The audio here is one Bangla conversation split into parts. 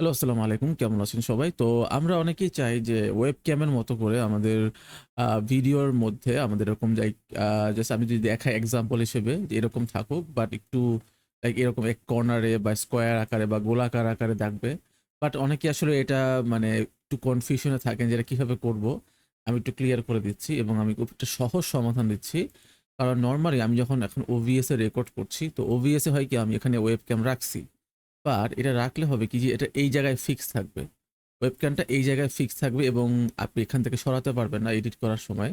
হ্যালো, আসসালামু আলাইকুম। কেমন আছেন সবাই? তো আমরা অনেকেই চাই যে ওয়েব ক্যামের মতো করে আমাদের ভিডিওর মধ্যে আমাদের এরকম যাই জাস্ট আমি যদি দেখাই এক্সাম্পল হিসেবে যে এরকম থাকুক বাট একটু লাইক এরকম এক কর্নারে বা স্কোয়ার আকারে বা গোলাকার আকারে থাকবে। বাট অনেকে আসলে এটা মানে একটু কনফিউশনে থাকেন যে এটা কীভাবে করব। আমি একটু ক্লিয়ার করে দিচ্ছি এবং আমি খুব একটা সহজ সমাধান দিচ্ছি। কারণ নর্মালি আমি যখন এখন ওভিএস রেকর্ড করছি, তো ওভিএস হয় কি আমি এখানে ওয়েব ক্যাম রাখছি। বাট এটা রাখলে হবে কি যে এটা এই জায়গায় ফিক্স থাকবে। ওয়েবক্যামটা এই জায়গায় ফিক্স থাকবে এবং আপনি এখান থেকে সরাতে পারবেন না এডিট করার সময়।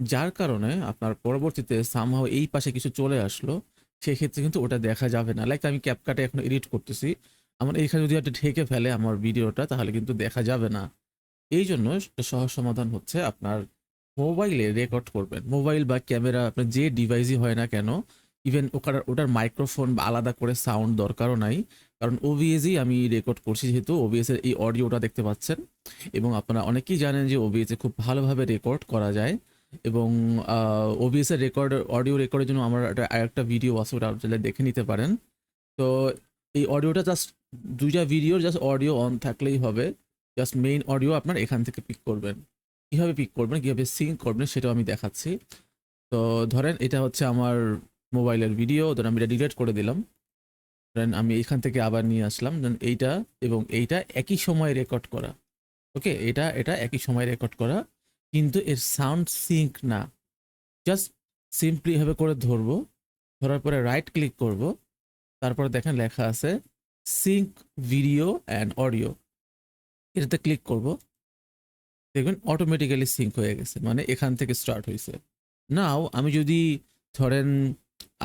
যার কারণে আপনার পরবর্তীতে সামহাও এই পাশে কিছু চলে আসলো, সেক্ষেত্রে কিন্তু ওটা দেখা যাবে না। লাইক আমি ক্যাপকাটে এখন এডিট করতেছি। আমার এইখানে যদি আপনি ঢেকে ফেলে আমার ভিডিওটা, তাহলে কিন্তু দেখা যাবে না। এই জন্য সহজ সমাধান হচ্ছে আপনার মোবাইলে রেকর্ড করবেন। মোবাইল বা ক্যামেরা আপনার যে ডিভাইসই হয় না কেন ইভেন ওখানে ওটার মাইক্রোফোন বা আলাদা করে সাউন্ড দরকারও নাই। কারণ ওবিএসই আমি রেকর্ড করছি যেহেতু ওভিএস এর এই অডিওটা দেখতে পাচ্ছেন। এবং আপনারা অনেকেই জানেন যে ওভিএস এ খুব ভালোভাবে রেকর্ড করা যায়। এবং ওভিএস এর রেকর্ড অডিও রেকর্ডের জন্য আমার একটা, আরেকটা ভিডিও আছে, ওটা আপনারা দেখে নিতে পারেন। তো, এই অডিওটা জাস্ট দুইটা ভিডিওর জাস্ট অডিও অন থাকলেই হবে। জাস্ট মেইন অডিও আপনার এখান থেকে পিক করবেন। কীভাবে পিক করবেন, কীভাবে সিঙ্ক করবেন সেটাও আমি দেখাচ্ছি। তো, ধরেন এটা হচ্ছে আমার মোবাইলের ভিডিও ধরেন আমি এটা ডিলিট করে দিলাম। ধরেন আমি এখান থেকে আবার নিয়ে আসলাম। দেন এইটা এবং এইটা একই সময় রেকর্ড করা। ওকে এটা এটা একই সময় রেকর্ড করা। কিন্তু এর সাউন্ড সিঙ্ক না। জাস্ট সিম্পলি এভাবে করে ধরবো। ধরার পরে রাইট ক্লিক করব। তারপরে দেখেন লেখা আছে সিঙ্ক ভিডিও অ্যান্ড অডিও এটাতে ক্লিক করব। দেখবেন অটোমেটিক্যালি সিঙ্ক হয়ে গেছে। মানে এখান থেকে স্টার্ট হয়েছে নাও আমি যদি ধরেন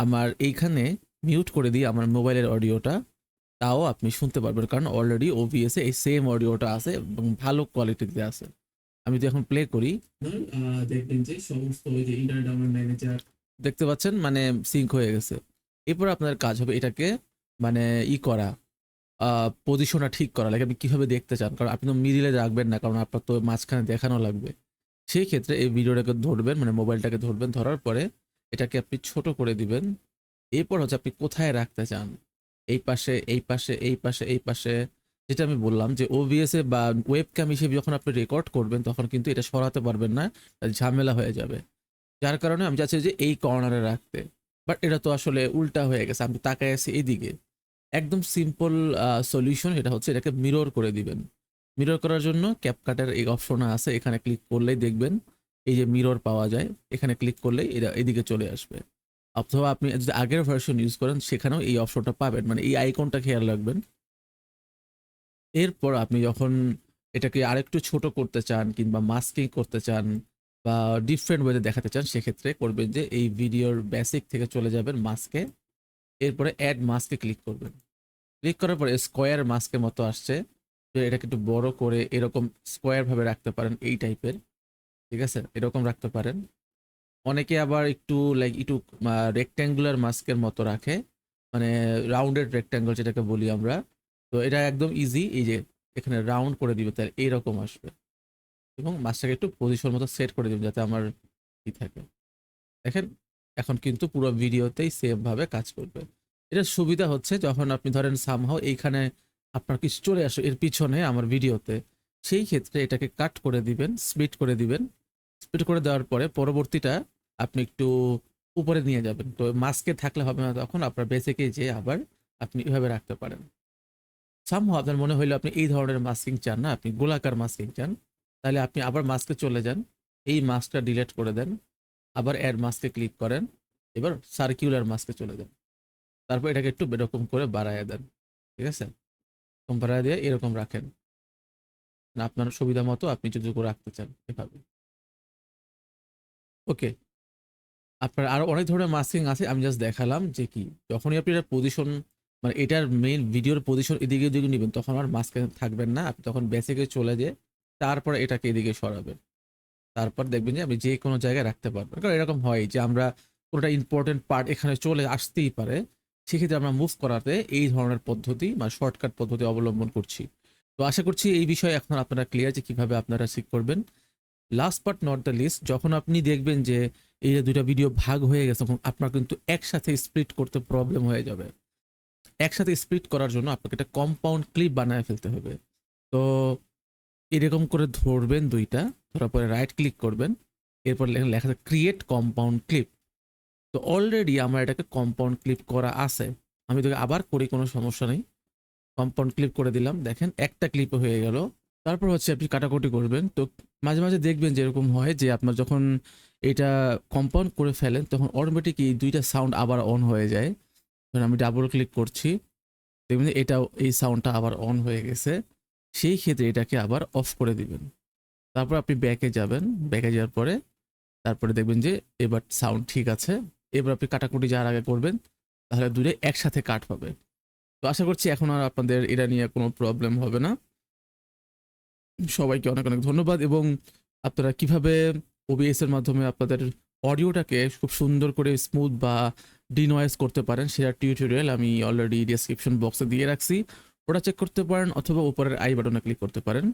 আমার এইখানে মিউট করে দিই আমার মোবাইলের অডিওটা তাও আপনি শুনতে পারবেন। কারণ অলরেডি ওভিএস এই সেম অডিওটা আছে এবং ভালো কোয়ালিটিতে আছে। আমি যদি এখন প্লে করি। দেখবেন যে সমস্ত ওই যে ইন্টারনেট ডাউনলোড ম্যানেজার দেখতে পাচ্ছেন? মানে সিঙ্ক হয়ে গেছে। এরপর আপনার কাজ হবে এটাকে মানে ই করা পজিশনটা ঠিক করা। লাগে আপনি কীভাবে দেখতে চান? কারণ আপনি তো মিডিলে রাখবেন না কারণ আপনার তো মাঝখানে দেখানো লাগবে। সেই ক্ষেত্রে এই ভিডিওটাকে ধরবেন মানে মোবাইলটাকে ধরবেন ধরার পরে এটাকে আপনি ছোট করে দিবেন। এরপর হচ্ছে আপনি কোথায় রাখতে চান? এই পাশে এই পাশে এই পাশে এই পাশে। যেটা আমি বললাম যে ওভিএস এ বা ওয়েব ক্যাম হিসেবে যখন আপনি রেকর্ড করবেন, তখন কিন্তু এটা সরাতে পারবেন না, ঝামেলা হয়ে যাবে। যার কারণে আমি চাচ্ছি যে এই কর্নারে রাখতে। বাট এটা তো আসলে উল্টা হয়ে গেছে, আমি তাকায় আছি এইদিকে একদম সিম্পল সলিউশন এটা হচ্ছে এটাকে মিরর করে দিবেন। মিরর করার জন্য ক্যাপকাটের এই অপশন আছে, এখানে ক্লিক করলেই দেখবেন, এই যে মিরর পাওয়া যায়, এখানে ক্লিক করলেই এটা এদিকে চলে আসবে। অথবা আপনি যদি আগের ভার্সন ইউজ করেন, সেখানেও এই অপশনটা পাবেন। মানে এই আইকনটা খেয়াল রাখবেন। এরপর আপনি যখন এটাকে আরেকটু ছোট করতে চান কিংবা মাস্কিং করতে চান বা ডিফারেন্ট ওয়েতে দেখাতে চান, সেক্ষেত্রে করবেন যে এই ভিডিওর বেসিক থেকে চলে যাবেন মাস্কে এরপরে অ্যাড মাস্কে ক্লিক করবেন। ক্লিক করার পরে স্কোয়ার মাস্কের মতো আসছে। তো এটাকে একটু বড় করে এরকম স্কোয়ারভাবে রাখতে পারেন এই টাইপের ঠিক আছে? এরকম রাখতে পারেন। অনেকে আবার একটু লাইক একটু রেক্ট্যাঙ্গুলার মাস্কের মতো রাখে। মানে রাউন্ডেড রেক্ট্যাঙ্গল যেটাকে বলি আমরা। তো এটা একদম ইজি এই যে এখানে রাউন্ড করে দিবে, তাহলে এইরকম আসবে। এবং মাছটাকে একটু পজিশন মতো সেট করে দিবেন, যাতে আমার ই থাকে। দেখেন, এখন কিন্তু পুরো ভিডিওতেই সেম ভাবে কাজ করবে। এটার সুবিধা হচ্ছে, যখন আপনি ধরেন সামহাও এইখানে আপনার কিছু চলে আসো, এর পিছনে আমার ভিডিওতে সেই ক্ষেত্রে এটাকে কাট করে দিবেন স্প্লিট করে দিবেন। স্প্লিট করে দেওয়ার পরে পরবর্তীটা আপনি একটু উপরে নিয়ে যাবেন। তো মাস্কে থাকলে হবে না তখন আপনার বেসিকে যে আবার আপনি এভাবে রাখতে পারেন। সামহ আপনার মনে হইল আপনি এই ধরনের মাস্কিং চান না, আপনি গোলাকার মাস্কিং চান। তাহলে আপনি আবার মাস্কে চলে যান, এই মাস্কটা ডিলিট করে দেন, আবার অ্যাড মাস্কে ক্লিক করেন, এবার সার্কিউলার মাস্কে চলে যান। তারপর এটাকে একটু এরকম করে বাড়ায় দেন, ঠিক আছে? এরকম বাড়ায় দিয়ে এরকম রাখেন। আপনার সুবিধা মতো আপনি যদি রাখতে চান, এভাবে। ওকে। আপনার আরও অনেক ধরনের মাস্কিং আছে, আমি জাস্ট দেখালাম যে কি, যখনই আপনি এটা পজিশন মানে এটার মেইন ভিডিওর পজিশন এদিকে এদিকে নেবেন, তখন আর মাঝখানে থাকবেন না, আপনি তখন বেসিকে চলে যেয়ে তারপর এটাকে এদিকে সরাবেন। তারপর দেখবেন যে আপনি যে কোনো জায়গায় রাখতে পারবেন। কারণ এরকম হয় যে আমরা কোনোটা ইম্পর্টেন্ট পার্ট এখানে চলে আসতেই পারে, সেক্ষেত্রে আমরা মুভ করাতে এই ধরনের পদ্ধতি বা শর্টকাট পদ্ধতি অবলম্বন করছি। তো আশা করছি এই বিষয়ে এখন আপনারা ক্লিয়ার যে কীভাবে আপনারা ঠিক করবেন। Last but not the least যখন আপনি দেখবেন যে এই যে দুইটা ভিডিও ভাগ হয়ে গেছে, তখন আপনার কিন্তু একসাথে স্প্লিট করতে প্রবলেম হয়ে যাবে। একসাথে স্প্লিট করার জন্য আপনাকে একটা কম্পাউন্ড ক্লিপ বানায় ফেলতে হবে। তো এরকম করে ধরবেন দুইটা, ধরার পরে রাইট ক্লিক করবেন, এরপর লেখা ক্রিয়েট কম্পাউন্ড ক্লিপ তো অলরেডি আমার এটাকে কম্পাউন্ড ক্লিপ করা আছে। আমি তোকে আবার করি, কোনো সমস্যা নেই। কম্পাউন্ড ক্লিপ করে দিলাম। দেখেন, একটা ক্লিপ হয়ে গেল। তারপর হচ্ছে আপনি কাটাকুটি করবেন। তো মাঝে মাঝে দেখবেন যেরকম হয় যে আপনার যখন এটা কম্পাউন্ড করে ফেলেন, তখন অটোমেটিক এই দুইটা সাউন্ড আবার অন হয়ে যায়। ধরুন আমি ডাবল ক্লিক করছি, দেখবেন যে এটাও এই সাউন্ডটা আবার অন হয়ে গেছে। সেই ক্ষেত্রে এটাকে আবার অফ করে দিবেন। তারপর আপনি ব্যাকে যাবেন। ব্যাকে যাওয়ার পরে তারপরে দেখবেন যে এবার সাউন্ড ঠিক আছে। এবার আপনি কাটাকুটি যাওয়ার আগে করবেন, তাহলে দূরে একসাথে কাট পাবে তো আশা করছি এখন আর আপনাদের এটা নিয়ে কোনো প্রবলেম হবে না। সবাইকে অনেক অনেক ধন্যবাদ এবং আপনারা কীভাবে ওবিএস এর মাধ্যমে আপনাদের অডিওটাকে খুব সুন্দর করে স্মুথ বা ডিনয়েস করতে পারেন সেটা টিউটোরিয়াল আমি অলরেডি ডিসক্রিপশন বক্সে দিয়ে রাখছি। ওটা চেক করতে পারেন অথবা উপরের আই বাটনে ক্লিক করতে পারেন।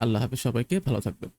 আল্লাহ হাফেজ সবাইকে, ভালো থাকবেন।